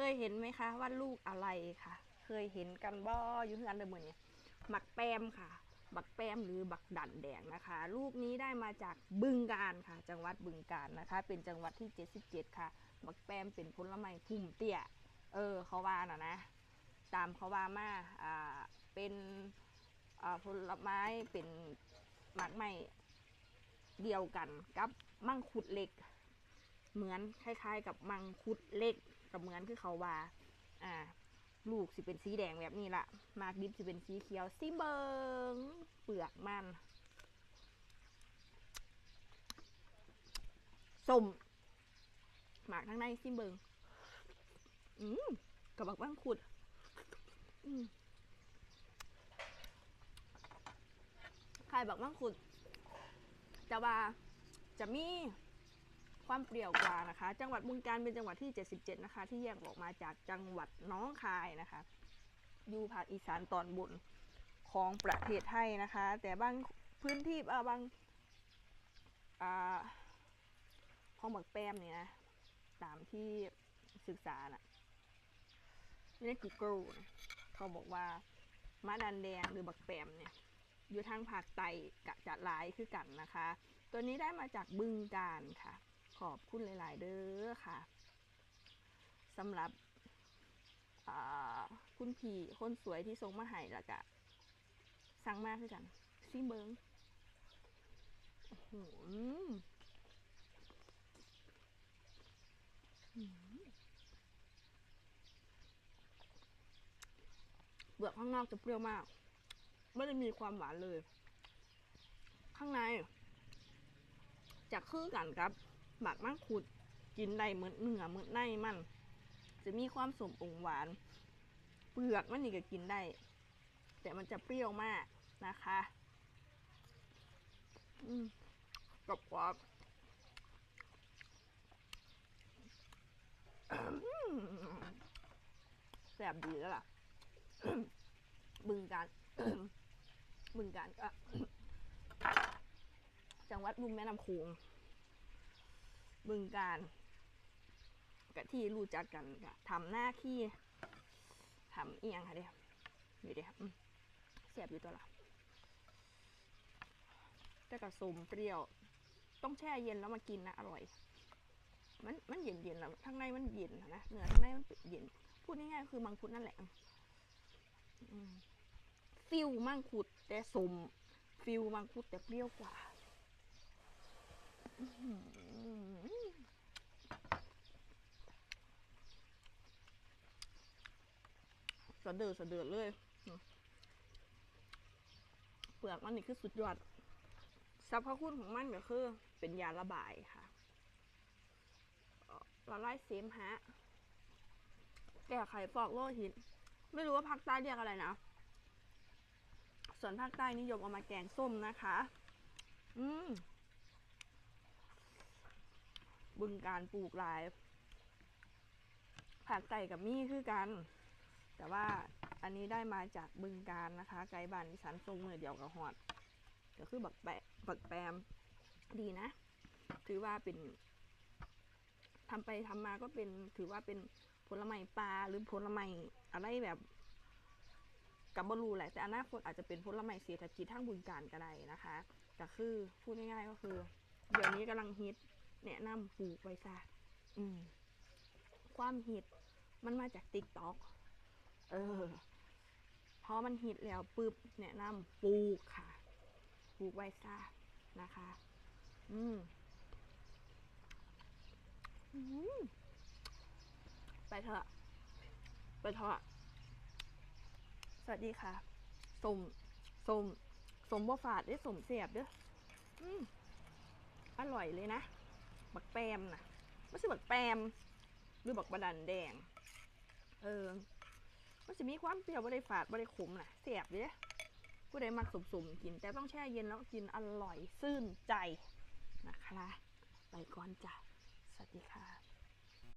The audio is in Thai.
เคยเห็นไหมคะว่าลูกอะไรค่ะ เคยเห็นกันบ่อยู่ที่อันเดอร์เมอเนี่ยหมักแปมค่ะ บักแปมหรือบักดันแดงนะคะ ลูกนี้ได้มาจากบึงการค่ะ จังหวัดบึงการนะคะ เป็นจังหวัดที่ 77 ค่ะ บักแปมเป็นผลไม้พุ่มเตี้ย เออเขาว่าน่ะนะ ตามเขาว่ามาอ่า เป็นอ่าผลไม้เป็นหมากไม้เดียวกันกับมังคุดเล็ก เหมือนคล้ายๆ กับมังคุดเล็ก กับเหมือนคือเขาว่า อ่า ลูกสิเป็นสีแดงแบบนี้ละมากดิบสิเป็นสีเขียวสีเบิงเปลือกมันส้มหมากทั้งในสีเบิงอืมกับบักมังคุด อืมใครบอกมังคุด จะว่าจะมี ความเปรี้ยวกว่านะคะ จังหวัดบึงการเป็นจังหวัดที่ 77 นะคะ ที่แยกออกมาจากจังหวัดน้องคายนะคะ อยู่ภาคอีสานตอนบนของประเทศไทยนะคะ แต่บางพื้นที่บางของบักแปมเนี่ยนะ ตามที่ศึกษาน่ะในกูเกิลเขาบอกว่าม้าดันแดงหรือบักแปมเนี่ย อยู่ทางภาคใต้กะจะหลายคือกันนะคะ ตัวนี้ได้มาจากบึงการค่ะ ขอบคุณหลาย ๆ เด้อค่ะสำหรับคุณพี่คนสวยที่ส่งมาให้ล้วก็สั่งมาคือกันซิเบิงโอ้โหเปลือกข้างนอกจะเปรี้ยวมาก ไม่ได้มีความหวานเลย ข้างในจะคือกันครับ หมักมังคุดกินได้เหมือนเนื้อเหมือนในมัน จะมีความสมองหวาน เปลือกมันนี่ก็กินได้ แต่มันจะเปรี้ยวมากนะคะกรอบกรอบแสบดีแล้วล่ะ บึงการบึงการก็ จังหวัดลุ่มแม่น้ำโขง บึงการกับที่รู้จักกันก็ทำหน้าที่ทำเอียงค่ะเดียวอยู่เดียวอืมแสบอยู่ตัวละแต่กับสมเปรี้ยว ต้องแช่เย็นแล้วมากินนะอร่อย มันมันเย็นเย็นแล้วข้างในมันเย็นนะเนื้อข้างในมันเย็น พูดง่ายๆคือมังคุดนั่นแหละฟิลมังคุดแต่สมฟิลมังคุดแต่เปรี้ยวกว่า สะเดือดสะเดือดเลย เปลือกมันนี่คือสุดยอดสรรพคุณของมันก็คือ เป็นยาระบายค่ะละลายเสมหะ แก้ไขฟอกโรคหินไม่รู้ว่าภาคใต้เรียกอะไรนะ ส่วนภาคใต้นิยมเอามาแกงส้มนะคะ อืม บึงการปลูกหลายผักไก่กับมี่คือกัน แต่ว่าอันนี้ได้มาจากบึงการนะคะ ไก่บานสันทรงมือเดียวกับหอด ก็คือบักแปะบักแปมดีนะ ถือว่าเป็นทำไปทำมาก็เป็นถือว่าเป็นผลไม้ปลาหรือผลไม้อะไรแบบกับบรูแหละแต่อนาคตอาจจะเป็นผลไม้เศรษฐกิจทางบึงการก็ได้นะคะก็คือพูดง่ายๆก็คือ เดี๋ยวนี้กำลังฮิต แนะนำปลูกไว้ซะอืม ความฮิตมันมาจากติ๊กต็อกเออ พอมันฮิตแล้วปุ๊บแนะนำปลูกค่ะ ปลูกไว้ซะนะคะอืมอืมไปเถอะ ไปเถอะ สวัสดีค่ะ สม สม สมบ่ฝาดได้สมเสียบเด้อ อืม อร่อยเลยนะ บักแปมนะไม่ใช่บักแปมหรือบักบะดันแดง เออ มันจะมีความเปรี้ยวบ่ได้ฝาดบ่ได้ขมนะเสียบเด้อผู้ใดมักสมๆกิน แต่ต้องแช่เย็นแล้วกินอร่อย ซื่นใจนะคะ ไปก่อนจ้ะ สวัสดีค่ะ